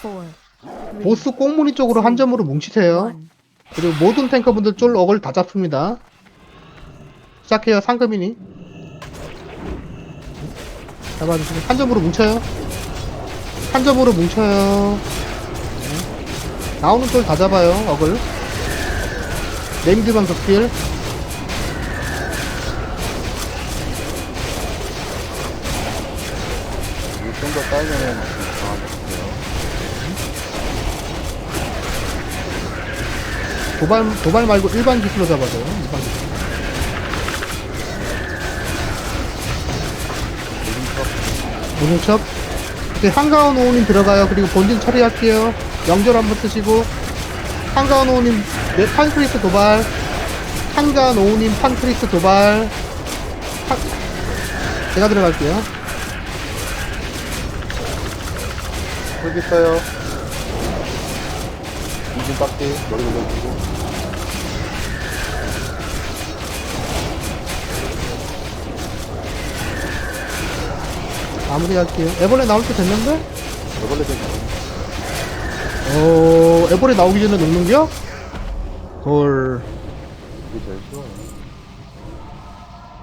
three, 보스 꽁무니 쪽으로 한 점으로 뭉치세요. one. 그리고 모든 탱커분들 쫄 어글 다 잡습니다. 시작해요, 상금이니. 잡아주시고, 한 점으로 뭉쳐요. 한 점으로 뭉쳐요. 네. 나오는 쫄 다 잡아요, 어글. 네임드만 극딜. 좀더 빨면은 도발, 도발 말고 일반 기술로 잡아줘요, 일반 기술. 무중첩. 이제 한가운 오님 들어가요. 그리고 본진 처리할게요. 영절 한번 쓰시고. 한가운 오님, 네, 판크리스 도발. 한가운 오님, 판크리스 도발. 한- 제가 들어갈게요. 여기 있어요. 인진 깎기, 머리 올려주고. 마무리 할게요. 에벌레 나올 때 됐는데? 저번에 좀 어, 에벌레 나오기 전에 녹는 겨? 헐. 이게 제일 쉬워요.